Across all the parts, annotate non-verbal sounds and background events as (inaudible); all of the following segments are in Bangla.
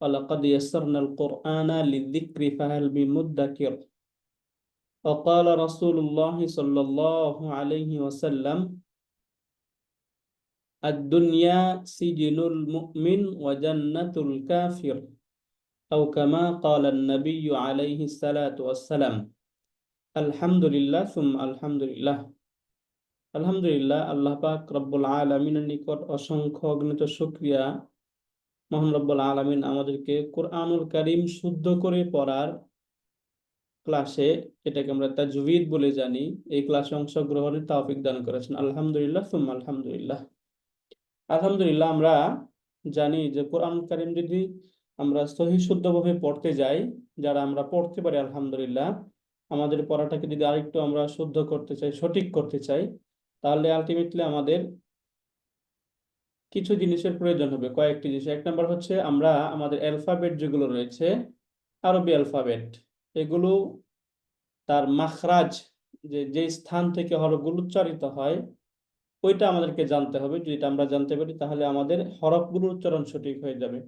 ولقد يسرنا القرآن للذكر فهل من مدكر وقال رسول الله صلى الله عليه وسلم الدنيا سجن المؤمن وجنة الكافر أو كما قال النبي عليه الصلاة والسلام الحمد لله ثم الحمد لله আলহামদুলিল্লাহ আল্লাহ পাক রব্বুল আলমিনের নিকট অসংখ্য অগণিত শুক্রিয়া মহান আলমিন আমাদেরকে কোরআনুল করিম শুদ্ধ করে পড়ার ক্লাসে এটাকে আমরা তাজউইদ বলে জানি। এই ক্লাসে অংশগ্রহণের তাওফিক দান করেছেন। আলহামদুলিল্লাহ, সুম্মা আলহামদুলিল্লাহ। আলহামদুলিল্লাহ, আমরা জানি যে কোরআন কারিম যদি আমরা সহি শুদ্ধভাবে পড়তে যাই, যারা আমরা পড়তে পারি, আলহামদুলিল্লাহ, আমাদের পড়াটাকে যদি আরেকটু আমরা শুদ্ধ করতে চাই, সঠিক করতে চাই, তাহলে আলটিমেটলি আমাদের কিছু জিনিসের প্রয়োজন হবে। কয়েকটি জিনিস। এক নম্বর হচ্ছে আমরা আমাদের অ্যালফাবেট যেগুলো রয়েছে, আরবি অ্যালফাবেট, এগুলো তার মাখরাজ, যে যে স্থান থেকে হরফগুলো উচ্চারিত হয়, ওইটা আমাদেরকে জানতে হবে। যদি এটা আমরা জানতে পারি, তাহলে আমাদের হরফগুলোর উচ্চারণ সঠিক হয়ে যাবে।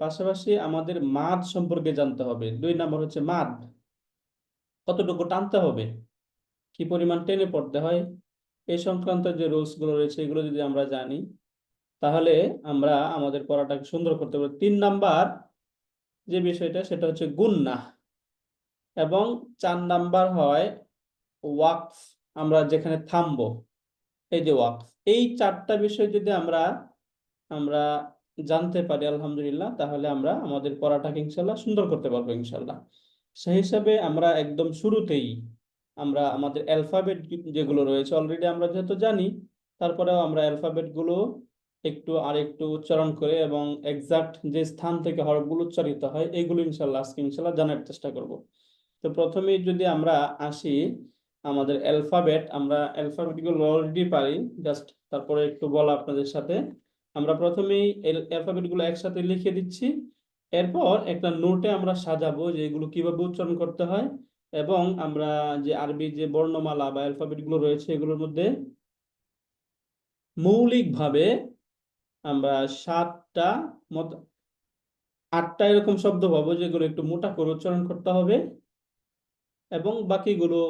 পাশাপাশি আমাদের মাদ সম্পর্কে জানতে হবে। দুই নম্বর হচ্ছে মাদ। কতটুকু টানতে হবে? কি পরিমাণ টেনে পড়তে হয়? এই সংক্রান্ত যে রুলসগুলো রয়েছে, এগুলো যদি আমরা জানি তাহলে আমরা আমাদের পড়াটাকে সুন্দর করতে পারি। তিন নাম্বার যে বিষয়টা, সেটা হচ্ছে গুন্না এবং চার নাম্বার হয় ওয়াকফ, আমরা যেখানে থামবো, এই যে ওয়াকফ। এই চারটা বিষয় যদি আমরা আমরা জানতে পারি, আলহামদুলিল্লাহ, তাহলে আমরা আমাদের পড়াটাকে ইনশাল্লাহ সুন্দর করতে পারব ইনশাল্লাহ সেই হিসাবে আমরা একদম শুরুতেই আমরা আমাদের অ্যালফাবেট যেগুলো রয়েছে, অলরেডি আমরা যেহেতু জানি, তারপরেও আমরা অ্যালফাবেটগুলো একটু আর একটু উচ্চারণ করে এবং এক্সাক্ট যে স্থান থেকে হরফগুলো উচ্চারিত হয় এইগুলো ইনশাল্লাহ আজকে ইনশাল্লাহ জানার চেষ্টা করব। তো প্রথমেই যদি আমরা আসি, আমাদের অ্যালফাবেট আমরা অ্যালফাবেটগুলো অলরেডি পারি জাস্ট তারপরে একটু বলা আপনাদের সাথে। আমরা প্রথমেই অ্যালফাবেটগুলো একসাথে লিখে দিচ্ছি। এরপর একটা নোটে আমরা সাজাবো যে এগুলো কীভাবে উচ্চারণ করতে হয় এবং আমরা যে আরবি যে বর্ণমালা বা অ্যালফাবেটগুলো রয়েছে, এগুলোর মধ্যে মৌলিকভাবে আমরা সাতটা মত আটটা এরকম শব্দ পাবো, যেগুলো একটু মোটা করে উচ্চারণ করতে হবে। এবং বাকিগুলো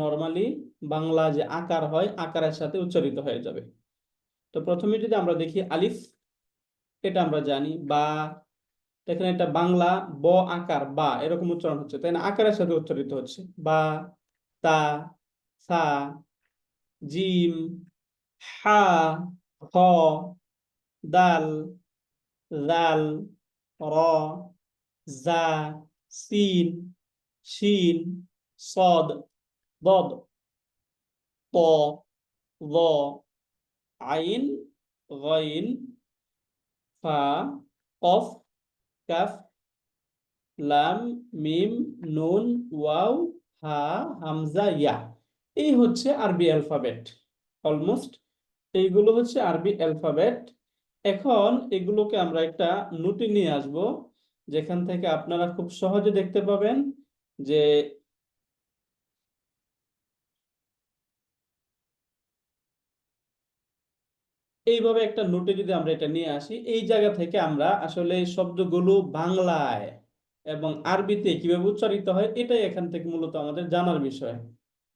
নর্মালি বাংলা যে আকার হয়, আকারের সাথে উচ্চারিত হয়ে যাবে। তো প্রথমে যদি আমরা দেখি আলিফ, এটা আমরা জানি, বা এখানে এটা বাংলা ব আকার, বা এরকম উচ্চারণ হচ্ছে। তাই না? আকারের সাথে উচ্চারিত হচ্ছে। বা, তা, সা, জিম, হা, হ দাল জাল র, জা, সিন, শিন, সদ দদ ত ল আইন, গইন, ফা, কফ, কাফ, লাম, মিম, নুন, ওয়াও, হা, হামজা, ইয়া। এই হচ্ছে আরবি অ্যালফাবেট। অলমোস্ট এইগুলো হচ্ছে আরবি অ্যালফাবেট। এখন এগুলোকে আমরা একটা নোটে নিয়ে আসব, যেখান থেকে আপনারা খুব সহজে দেখতে পাবেন যে এইভাবে একটা নোটে যদি আমরা এটা নিয়ে আসি, এই জায়গা থেকে আমরা আসলে শব্দগুলো বাংলায় এবং আরবিতে কীভাবে উচ্চারিত হয়, এটাই এখান থেকে মূলত আমাদের জানার বিষয়।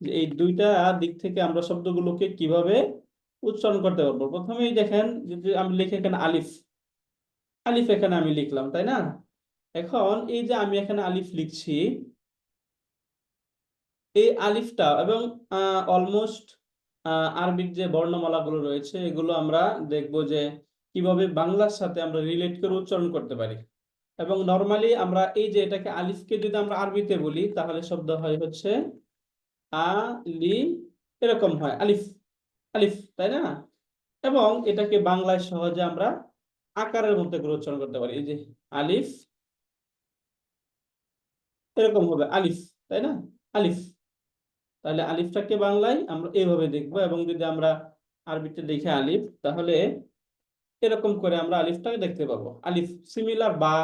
যে এই দুইটা দিক থেকে আমরা শব্দগুলোকে কীভাবে উচ্চারণ করতে পারব। প্রথমেই দেখেন, যদি আমি লিখি এখানে আলিফ আলিফ এখানে আমি লিখলাম, তাই না? এখন এই যে আমি এখানে আলিফ লিখছি, এই আলিফটা এবং অলমোস্ট আরবির যে বর্ণমালাগুলো রয়েছে, এগুলো আমরা দেখব যে কীভাবে বাংলার সাথে আমরা রিলেট করে উচ্চারণ করতে পারি। এবং নর্মালি আমরা এই যে এটাকে আলিফকে যদি আমরা আরবিতে বলি, তাহলে শব্দ হয় হচ্ছে আলি এরকম হয়, আলিফ। আলিফ, তাই না? এবং এটাকে বাংলায় সহজে আমরা আকারের মধ্যে উচ্চারণ করতে পারি। এই যে আলিফ, এরকম হবে আলিফ, তাই না? আলিফ। তাহলে আলিফটাকে বাংলায় আমরা এইভাবে দেখব এবং যদি আমরা আরবিতে দেখে আলিফ, তাহলে এরকম করে আমরা আলিফটাকে দেখতে পাবো। আলিফ সিমিলার বা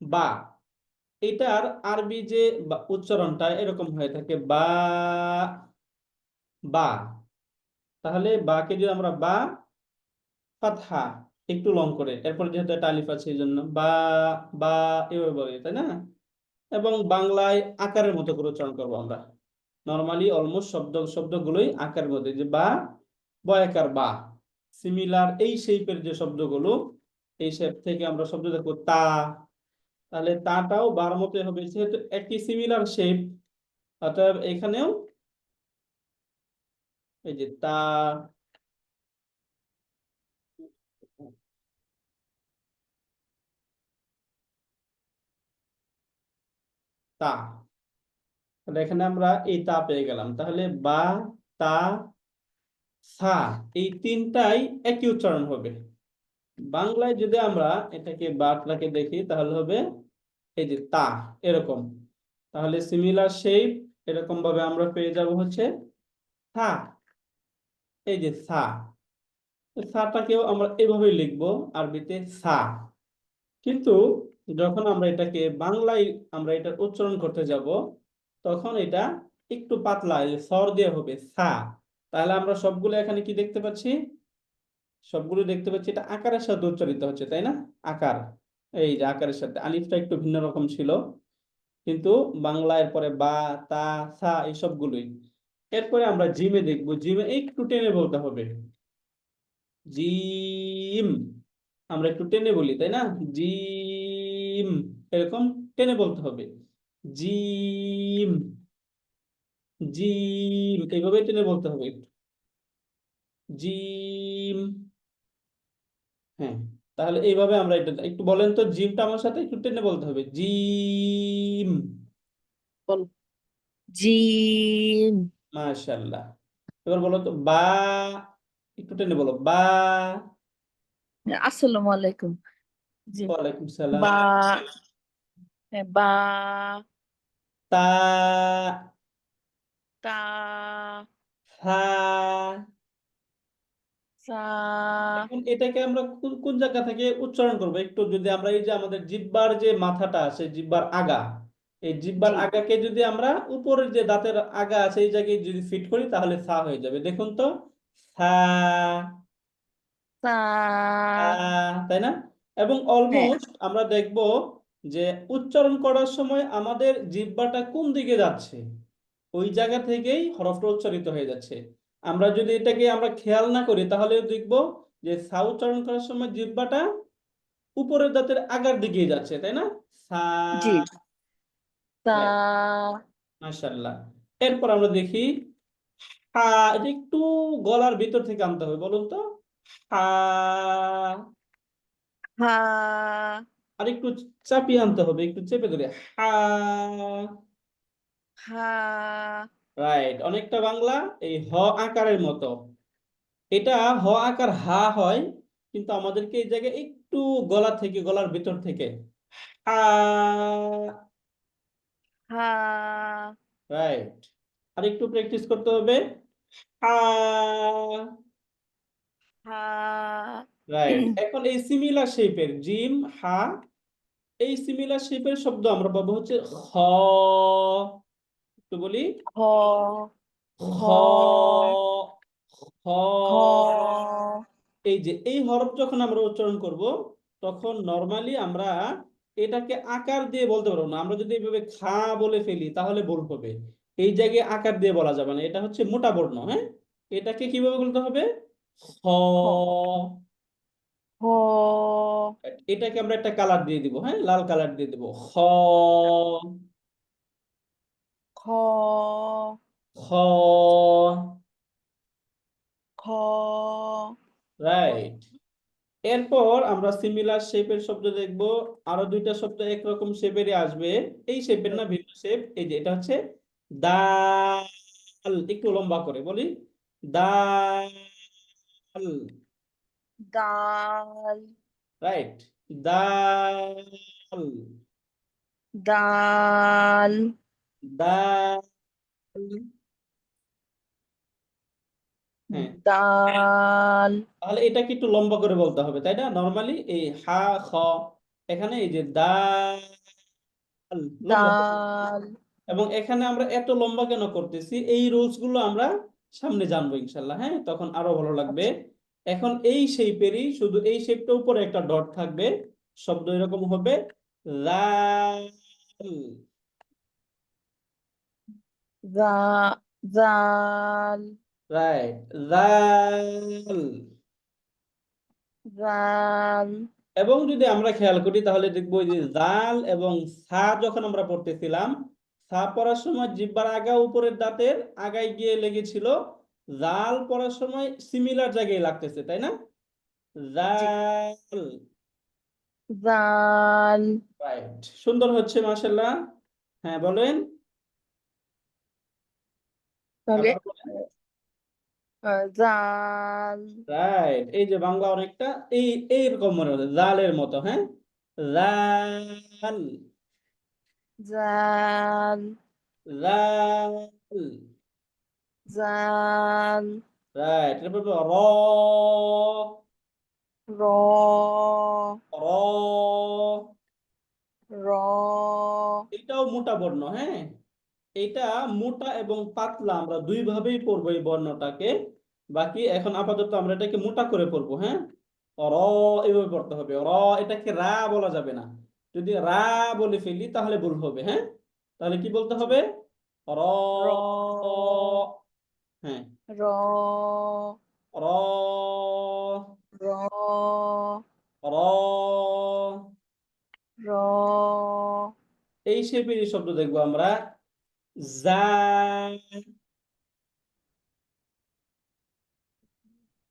বা। এটার আরবি যে উচ্চারণটা এরকম হয়ে থাকে বা বা। তাহলে বাকে যদি আমরা বা ফাতহা একটু লং করে, এরপর যেহেতু একটা আলিফ আছে এই জন্য বা বা এভাবে বলে, তাই না? এবং বাংলায় আকারের মতো করে উচ্চারণ করব আমরা। নর্মালি অলমোস্ট শব্দ, শব্দগুলোই আকারের মধ্যে যে বা বয়াকার বা। সিমিলার এই শেপের যে শব্দগুলো, এই শেপ থেকে আমরা শব্দ দেখব তা। তাহলে তাটাও বার মতো হবে, যেহেতু একই সিমিলার শেপ অতএব এখানেও এই যে তা তা, তাহলে এখানে আমরা এই তা পেয়ে গেলাম। তাহলে বা, তা, সা, এই তিনটাই একই উচ্চারণ হবে। বাংলায় যদি আমরা এটাকে বাটলাকে দেখি, তাহলে হবে এই যে তা, এরকম। তাহলে সিমিলার শেপ এরকম ভাবে আমরা পেয়ে যাব হচ্ছে থা এই যে সা সাটাকেও আমরা এভাবেই লিখব আরবিতে সা। কিন্তু যখন আমরা এটাকে বাংলায় আমরা এটা উচ্চারণ করতে যাব, তখন এটা একটু পাতলা স্বর দিয়ে হবে সা। তাহলে আমরা সবগুলো এখানে কি দেখতে পাচ্ছি? সবগুলো দেখতে পাচ্ছি, এটা আকারের সাথে উচ্চারিত হচ্ছে, তাই না? আকার। এই যে আকারের সাথে, আলিফটা একটু ভিন্ন রকম ছিল। কিন্তু বাংলায় পরে বা, তা, সা, এই সবগুলোই। এরপরে আমরা জিমে দেখব। জিমে একটু টেনে বলতে হবে। জিম আমরা একটু টেনে বলি, তাই না? জিম এরকম টেনে বলতে হবে। জিম জিম এইভাবে টেনে বলতে হবে। একটু জিম হ্যাঁ তাহলে এইভাবে আমরা এটা, একটু বলেন তো জিমটা আমার সাথে একটু টেনে বলতে হবে। জিম বল জিম মাশাল্লাহ এবার বলো তো বা একটু টেনে বলো বা আসসালামু আলাইকুম। জি। ওয়ালাইকুম সালাম। বা হ্যাঁ, বা। তা তা। সা সা এখন এটাকে আমরা কোন কোন জায়গা থেকে উচ্চারণ করব? একটু যদি আমরা এই যে আমাদের জিহ্বার যে মাথাটা আছে জিব্বার আগা। এই জিহ্বার জি। আগাকে যদি আমরা উপরের যে দাঁতের আগা আছে এই জায়গায় যদি ফিট করি তাহলে সা হয়ে যাবে। দেখুন তো সা সা সা, তাই না? এবং অলমোস্ট আমরা দেখব যে উচ্চারণ করার সময় আমাদের জিহ্বাটা কোন দিকে যাচ্ছে? ওই জায়গা থেকেই হরফটা উচ্চারিত হয়ে যাচ্ছে। আমরা যদি এটাকে আমরা খেয়াল না করি তাহলে দেখব যে সা উচ্চারণ করার সময় জিব্বাটা উপরের দাঁতের আগার দিকে যাচ্ছে তাই না? সা মাশাআল্লাহ। এরপর আমরা দেখি হা এটা একটু গলার ভিতর থেকে আনতে হবে বলুন তো। হা। হা। আর একটু চাপিয়ে আনতে হবে একটু চেপে ধরে হা। হা। রাইট অনেকটা বাংলা এই হ আকারের মতো। এটা হ আকার হা হয় কিন্তু আমাদেরকে এই জায়গায় একটু গলা থেকে গলার ভিতর থেকে হা। হা। রাইট আর একটু প্র্যাকটিস করতে হবে। হা। হা। রাইট (clears throat) এখন এই সিমিলার শেপের জিম হা এই সিমিলার শেপের শব্দ আমরা পাবো হচ্ছে খ। একটু বলি। খ। খ। খ। খ। এই যে এই হরফ যখন আমরা উচ্চারণ করব তখন নর্মালি আমরা এটাকে আকার দিয়ে বলতে পারব না। আমরা যদি এইভাবে খা বলে ফেলি তাহলে ভুল হবে। এই জায়গায় আকার দিয়ে বলা যাবে না। এটা হচ্ছে মোটা বর্ণ হ্যাঁ? এটাকে কীভাবে বলতে হবে? খ খ এটাকে আমরা একটা কালার দিয়ে দিব হ্যাঁ? লাল কালার দিয়ে দিব। খ। খ খ খ। রাইট এরপর আমরা সিমিলার শেপের শব্দ দেখব। আরও দুইটা শব্দ একরকম শেপেরই আসবে। এই শেপের না ভিন্ন শেপ এই যে এটা হচ্ছে দাল। একটু লম্বা করে বলি। দাল। দাল। রাইট দাল। দাল। দাল। দাল। তাহলে একটু লম্বা করে বলতে হবে তাই না? নর্মালি এই হা খ এখানে এই যে দাল দাল। এবং এখানে আমরা এত লম্বা কেন করতেছি? এই রুলসগুলো আমরা সামনে জানব ইনশাল্লাহ হ্যাঁ? তখন আরও ভালো লাগবে। এখন এই শেপেরই শুধু এই শেপটা উপরে একটা ডট থাকবে শব্দ এরকম হবে দা- রাইট রাল দাল এবং যদি আমরা খেয়াল করি তাহলে দেখব যে জাল এবং সা যখন আমরা পড়তেছিলাম সা পড়ার সময় জিহ্বার আগা উপরের দাঁতের আগায় গিয়ে লেগেছিল। জাল পড়ার সময় সিমিলার জায়গায় লাগতেছে তাই না? জাল দাল রাইট সুন্দর হচ্ছে মাশাল্লাহ হ্যাঁ বলেন। দাল রাইট এই যে বাংলা অনেকটা এই এইরকম মনে হচ্ছে জালের মতো হ্যাঁ? জাল। জাল। জাল। জাল। রাইট এরপর র। র। র। র। এটাও মোটা বর্ণ হ্যাঁ? এটা মোটা এবং পাতলা আমরা দুই ভাবেই পড়ব এই বর্ণটাকে। বাকি এখন আপাতত আমরা এটাকে মোটা করে পড়ব হ্যাঁ? র এভাবে পড়তে হবে। র এটাকে রা বলা যাবে না। যদি রা বলে ফেলি তাহলে ভুল হবে হ্যাঁ? তাহলে কি বলতে হবে? র হ্যাঁ। র। র। র। র। র। এই শেপেরই শব্দ দেখব আমরা। জা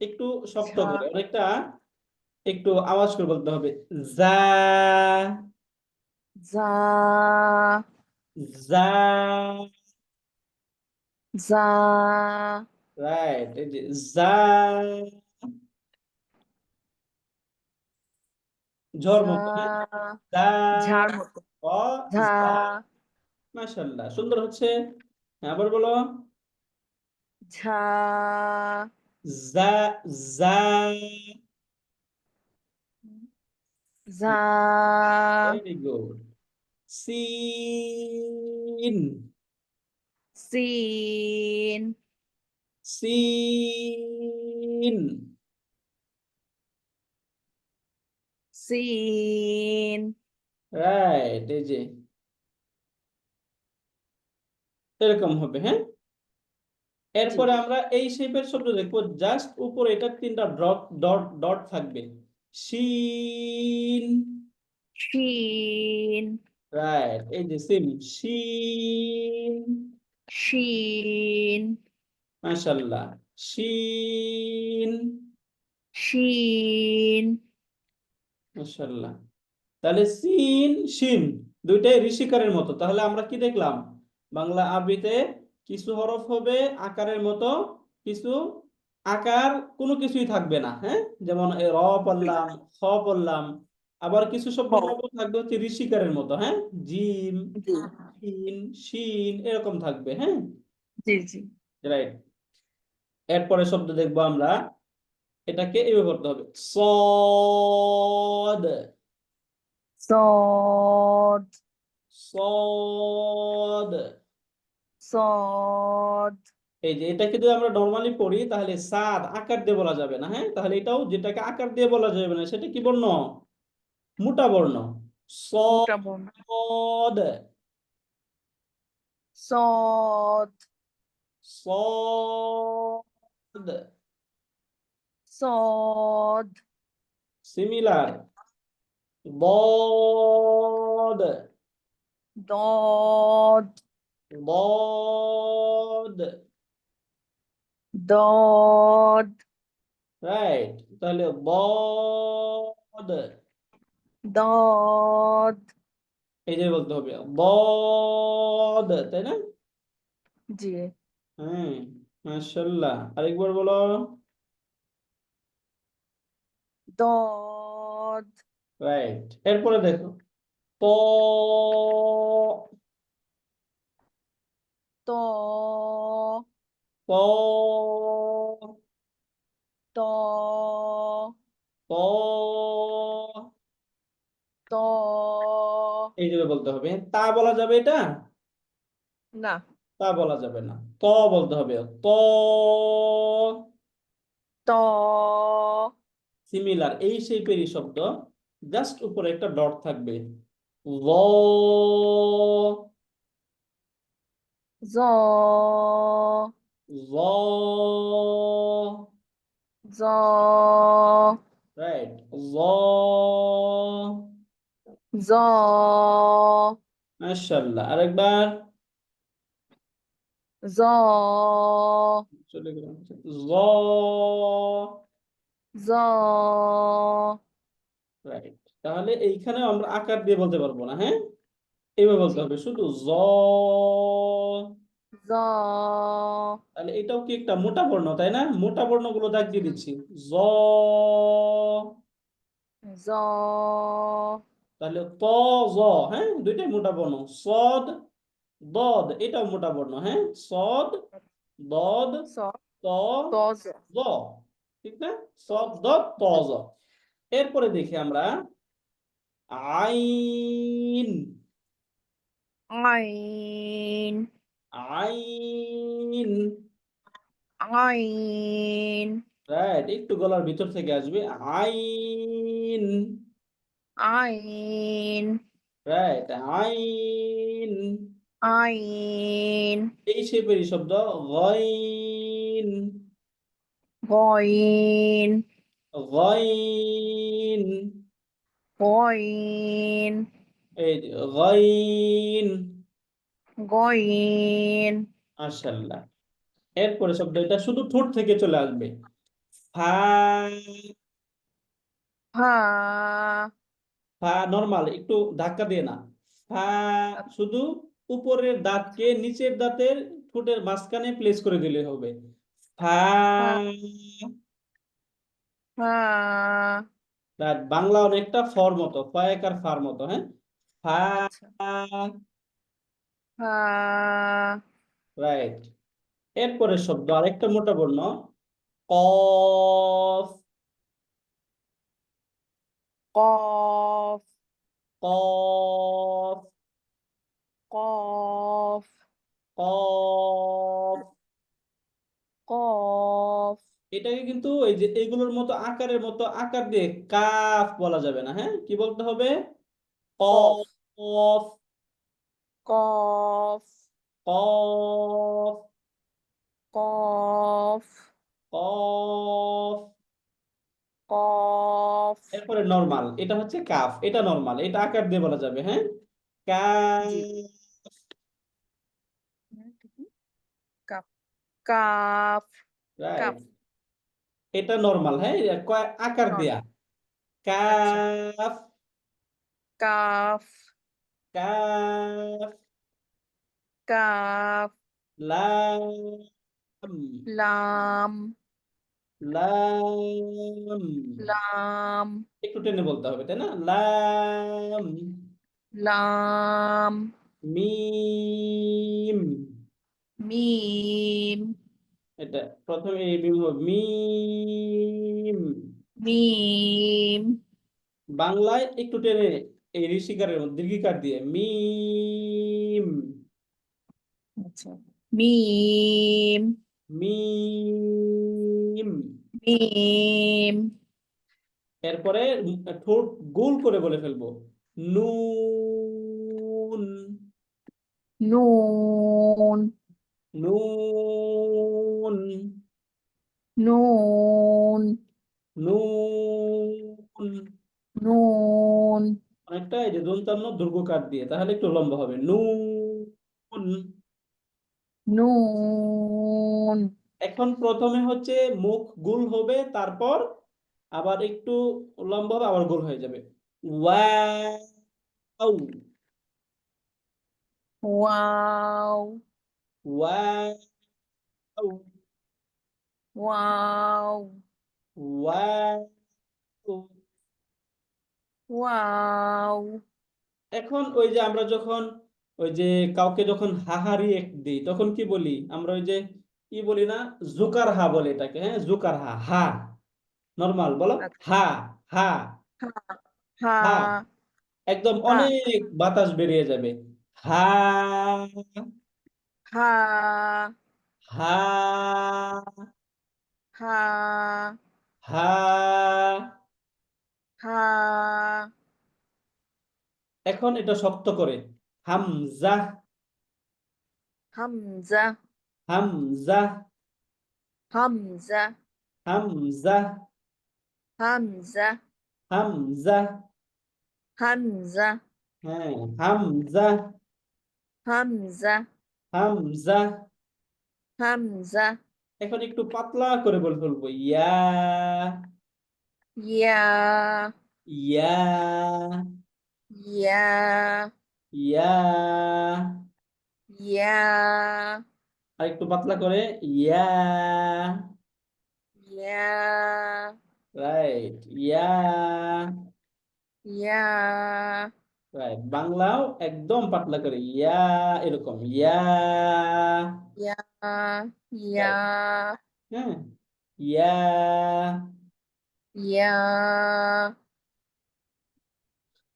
একটু শক্ত করে অনেকটা একটু আওয়াজ করে বলতে হবে। জা যা জা যা। রাইট যা ঝড় মতো হ্যাঁ? ঝাড় মতো। মাশাআল্লাহ সুন্দর হচ্ছে। আবার বলো। ঝা। যা যা যা very good scene scene scene scene right এই যে এরকম হবে হ্যাঁ এরপরে আমরা এই শেপের শব্দ দেখব জাস্ট উপরে এটা তিনটা ডট ডট ডট থাকবে। শিন। শিন। রাইট এই যে সিম শিন। শিন। মাশাআল্লাহ শিন। শিন। মাশাআল্লাহ তাহলে সিন শিন দুইটাই ঋষিকারের মতো। তাহলে আমরা কি দেখলাম? বাংলা আরবিতে কিছু হরফ হবে আকারের মতো কিছু আকার কোনো কিছুই থাকবে না হ্যাঁ? যেমন র পড়লাম খ পড়লাম আবার কিছু শব্দ হরফ থাকবে হচ্ছে ঋষিকারের মতো হ্যাঁ? জিম শিন এরকম থাকবে হ্যাঁ? জি জি। রাইট এরপরে শব্দ দেখব আমরা এটাকে এইভাবে করতে হবে সদ। সদ। সদ। সদ। এই যে এটাকে যদি আমরা নরমালি পড়ি তাহলে সাদ আকার দিয়ে বলা যাবে না হ্যাঁ? তাহলে এটাও যেটাকে আকার দিয়ে বলা যাবে না সেটা কি বর্ণ? মোটা বর্ণ। সদ। সদ। সদ। সদ। সিমিলার দদ দদ। দদ দদ রাইট তাহলে বদ দদ এই যে বলতে হবে বদ তাই না জি হ্যাঁ মাশাআল্লাহ আরেকবার বলো দদ রাইট এরপরে দেখো। প ত ত বলতে হবে তা বলা যাবে এটা? না। তা বলা যাবে না। ত বলতে হবে ত। ত। সিমিলার এই শেপেরই শব্দ জাস্ট উপরে একটা ডট থাকবে। ল জ ল জ রাইট ল জ মাশাআল্লাহ। আরেকবার। জ চলে গেলাম। ল জ রাইট তাহলে এইখানে আমরা আকার দিয়ে বলতে পারব না হ্যাঁ? এইভাবে বলতে হবে শুধু জ জ। তাহলে এটাও কি একটা মোটা বর্ণ তাই না? মোটা বর্ণগুলো দাগ দিয়ে দিচ্ছি। জ। জ। তাহলে ত জ হ্যাঁ? দুইটাই মোটা বর্ণ। সদ দদ এটাও মোটা বর্ণ হ্যাঁ? সদ দদ ত জ। ঠিক না? সদ দদ ত জ। এরপরে দেখি আমরা। আইন। আইন আইন আইন রাইট একটু গলার ভিতর থেকে আসবে। আইন আইন রাইট আইন আইন এই শেপেরই শব্দ গইন গইন গইন গইন এই গইন। গইন। মাশাআল্লাহ। এরপরে শব্দ এটা শুধু ঠোঁট থেকে চলে আসবে। ফা ফা। ফা নরমাল একটু ধাক্কা দিয়ে না। ফা শুধু উপরের দাঁতকে নিচের দাঁতের ঠোঁটের মাঝখানে প্লেস করে দিলে হবে। ফা ফা। বাংলা অনেকটা ফর মতো ফয়েক আর ফার মতো হ্যাঁ? ফা ফা রাইট এরপরে শব্দ আরেকটা মোটা বর্ণ। কফ কফ কফ কফ কফ কফ এটাকে কিন্তু এই যে এগুলোর মতো আকারের মতো আকার দিয়ে কাফ বলা যাবে না হ্যাঁ? কি বলতে হবে? কফ কফ কফ কফ কফ কফ কফ এরপরে নরমাল এটা হচ্ছে কাফ এটা নরমাল এটা আকার দিয়ে বলা যাবে হ্যাঁ? Calf cup calf. এটা নরমাল হ্যাঁ? আকার. দেয়া? কাফ কাফ কাফ কাফ লাম লাম লাম লাম একটু টেনে বলতে হবে তাই না? লাম লাম মিম মিম এটা প্রথমে এই মিম মিম মিম বাংলায় একটু টেনে এই ঋষিকারের দীর্ঘিকার দিয়ে মিম। আচ্ছা মিম। মিম। মিম। এরপরে ঠোঁট গোল করে বলে ফেলব নুন। নুন। নুন। নুন। নুন। নুন। অনেকটা এই যে দন্তান্ন দুর্গকার দিয়ে তাহলে একটু লম্বা হবে। নুন। নুন। এখন প্রথমে হচ্ছে মুখ গোল হবে তারপর আবার একটু লম্বা হবে আবার গোল হয়ে যাবে। Wow. Wow. Wow. Wow. Wow. Wow এখন ওই যে আমরা যখন ওই যে কাউকে যখন হাহারি এক দিই তখন কি বলি? আমরা ওই যে কি বলি না? জুকার হা বলে এটাকে হ্যাঁ? জুকার হা হা। নর্মাল বলো? আচ্ছা। হা হা। হা হা। একদম অনেক বাতাস বেরিয়ে যাবে। হা। হা। হা। হা। হা। হা এখন এটা শক্ত করে হামজা হামজা হামজা হামজা হামজা হামজা হামজা হামজা হ্যাঁ হামজা হামজা হামজা হামজা এখন একটু পাতলা করে বলে ফেলব ইয়া ইয়া ইয়া ইয়া ইয়া ইয়া আর একটু পাতলা করে ইয়া yeah right yeah yeah right বাংলাও একদম পাতলা করে ইয়া এরকম ইয়া ইয়া ইয়া হ্যাঁ ইয়া ইয়া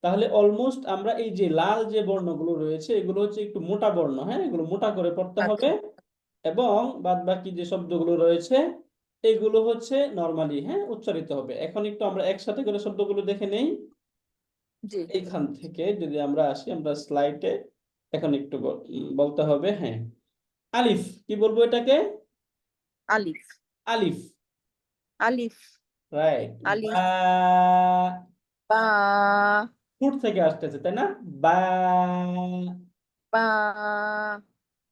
তাহলে অলমোস্ট আমরা এই যে লাল যে বর্ণগুলো রয়েছে এগুলো হচ্ছে একটু মোটা বর্ণ হ্যাঁ? এগুলো মোটা করে পড়তে আচ্ছা। হবে। এবং বাদ বাকি যে শব্দগুলো রয়েছে এগুলো হচ্ছে নর্মালি হ্যাঁ? উচ্চারিত হবে। এখন একটু আমরা একসাথে করে শব্দগুলো দেখে নেই। জি। এইখান থেকে যদি আমরা আসি আমরা স্লাইডে এখন একটু বলতে হবে হ্যাঁ? আলিফ কি বলব এটাকে? আলিফ। আলিফ। আলিফ। রাইট আলিফ। বা বা ফুট থেকে আসতেছে তাই না? বা বা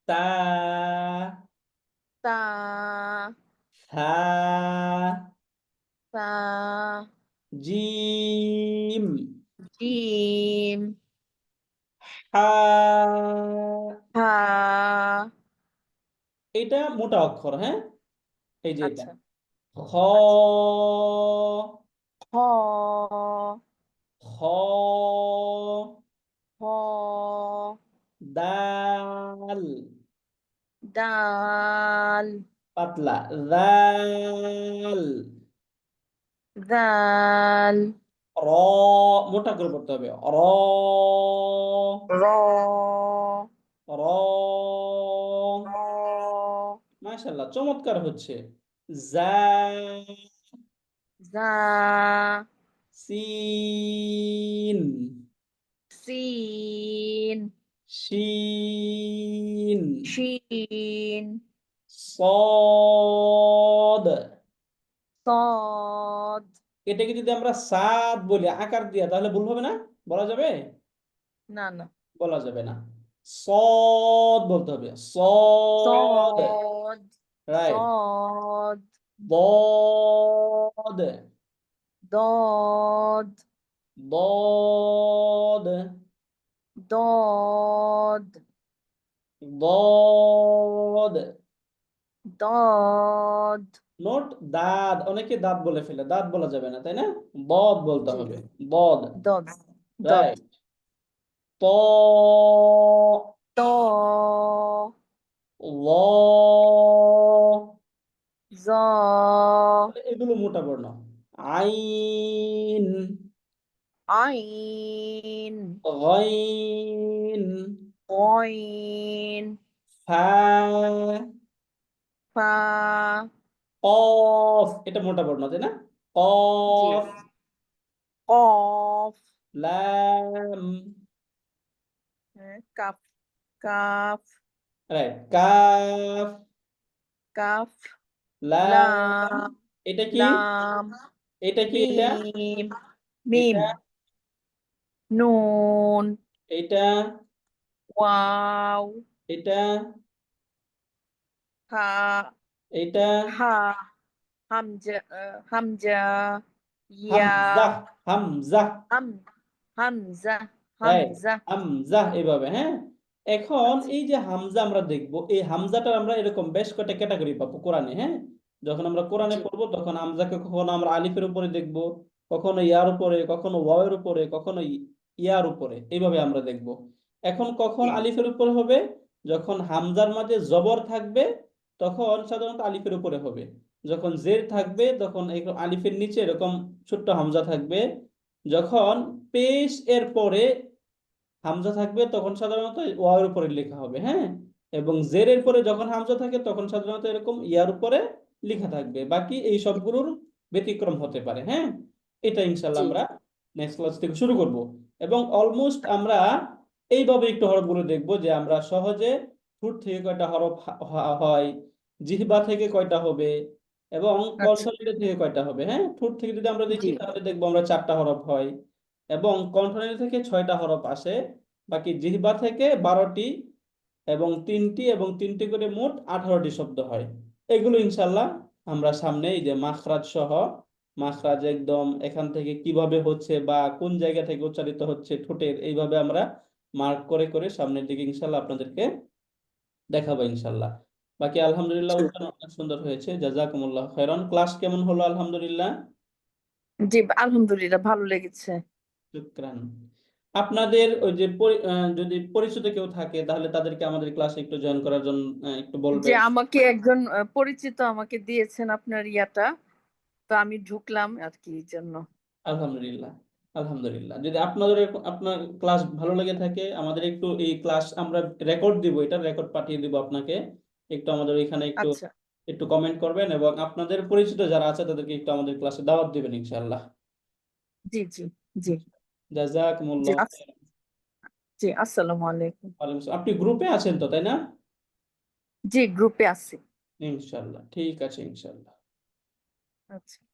তা তা জিম জিম হা হা এটা মোটা অক্ষর হ্যাঁ? এই যে এটা। আচ্ছা। খ খ খ খ দাল দাল পাতলা দাল দাল র মোটা করে পড়তে হবে র র র র মাশাআল্লাহ চমৎকার হচ্ছে। za. Za. Sin. Sin. Shin. Shin. Sod. Sod. এটাকে যদি আমরা সাদ বলি আকার দিয়া তাহলে ভুল হবে না? বলা যাবে? না না। বলা যাবে না। সদ বলতে হবে। সদ। Right. Dod. Bod. Dod. Bod. Dod. Dod. Dod. Not দাঁত অনেকে দাঁত বলে ফেলে দাঁত বলা যাবে না তাই না বদ বলতে হবে বদ দদ রাইট ত ত ল জ এগুলো মোটা বর্ণ। আইন। আইন। গাইন কইন ফা। ফা। কফ। এটা মোটা বর্ণ তাই না? কফ। কফ। লাম হ্যাঁ, calf calf. Right calf. Calf. Lamb. এটা কি? লাম। এটা কি এটা? মিম। মিম। নুন। এটা? ওয়াও। এটা? হা। এটা? হা। হামজা হামজা। ইয়া। হামজা হামজা। হাম হামজা. হামজা। হামজা এভাবে হ্যাঁ? এখন এই যে হামজা আমরা দেখব এই হামজাটা আমরা এরকম বেশ কয়টা ক্যাটাগরি পাবো কোরআনে হ্যাঁ? যখন আমরা কোরআনে পড়ব তখন হামজাকে কখনো আমরা আলিফের উপরে দেখব কখনো ইয়ার উপরে কখনো ওয়াওয়ের উপরে কখনো ইয়ার উপরে এইভাবে আমরা দেখব। এখন কখন আলিফের উপরে হবে? যখন হামজার মাঝে জবর থাকবে তখন সাধারণত আলিফের উপরে হবে। যখন জের থাকবে তখন আলিফের নিচে এরকম ছোট্ট হামজা থাকবে। যখন পেশ এর পরে হামজা থাকবে তখন সাধারণত ওয়াওয়ের উপরে লেখা হবে হ্যাঁ? এবং জেরের পরে যখন হামজা থাকে তখন সাধারণত এরকম ইয়ার উপরে লেখা থাকবে। বাকি এই সবগুলোর ব্যতিক্রম হতে পারে হ্যাঁ? এটা ইনশাল্লাহ আমরা নেক্সট ক্লাস থেকে শুরু করব। এবং অলমোস্ট আমরা এইভাবে একটু হরফগুলো দেখব যে আমরা সহজে ঠোঁট থেকে কয়টা হরফ হয় জিহ্বা থেকে কয়টা হবে এবং কনসোনেন্ট থেকে কয়টা হবে হ্যাঁ? ঠোঁট থেকে যদি আমরা দেখি তাহলে দেখব আমরা চারটা হরফ হয়। এবং কনসোনেন্ট থেকে ছয়টা হরফ আসে, বাকি জিহ্বা থেকে বারোটি এবং তিনটি এবং তিনটি করে মোট আঠারোটি শব্দ হয়। এগুলো ইনশাল্লাহ আমরা সামনে এই যে মাখরাজ সহ, মাখরাজ একদম এখান থেকে কীভাবে হচ্ছে বা কোন জায়গা থেকে উচ্চারিত হচ্ছে ঠোঁটের এইভাবে আমরা মার্ক করে করে সামনের দিকে ইনশাল্লাহ আপনাদেরকে দেখাবো ইনশাল্লাহ বাকি আলহামদুলিল্লাহ অনেক সুন্দর হয়েছে, জাজাকুমুল্লাহ খৈরান ক্লাস কেমন হলো? আলহামদুলিল্লাহ। জি, আলহামদুলিল্লাহ, ভালো লেগেছে। শুক্রান আপনাদের ওই যে যদি পরিচিত কেউ থাকে তাহলে তাদেরকে আমাদের ক্লাসে একটু জয়েন করার জন্য একটু যে আমাকে একজন পরিচিত আমাকে দিয়েছেন আপনার ইয়াটা তো আমি ঢুকলাম আর কি জন্য। আলহামদুলিল্লাহ আলহামদুলিল্লাহ। যদি আপনাদের আপনার ক্লাস ভালো লেগে থাকে আমাদের একটু এই ক্লাস আমরা রেকর্ড দিব এটা রেকর্ড পাঠিয়ে দিব আপনাকে। একটু আমাদের এখানে একটু আচ্ছা। একটু কমেন্ট করবেন এবং আপনাদের পরিচিত যারা আছে তাদেরকে একটু আমাদের ক্লাসে দাওয়াত দিবেন ইনশাআল্লাহ। জি জি জি। জাজাকুমুল্লাহ জি আসসালামু আলাইকুম। আপনি গ্রুপে আছেন তো তাই না? জি গ্রুপে আছি। ইনশাল্লাহ ঠিক আছে ইনশাল্লাহ আচ্ছা।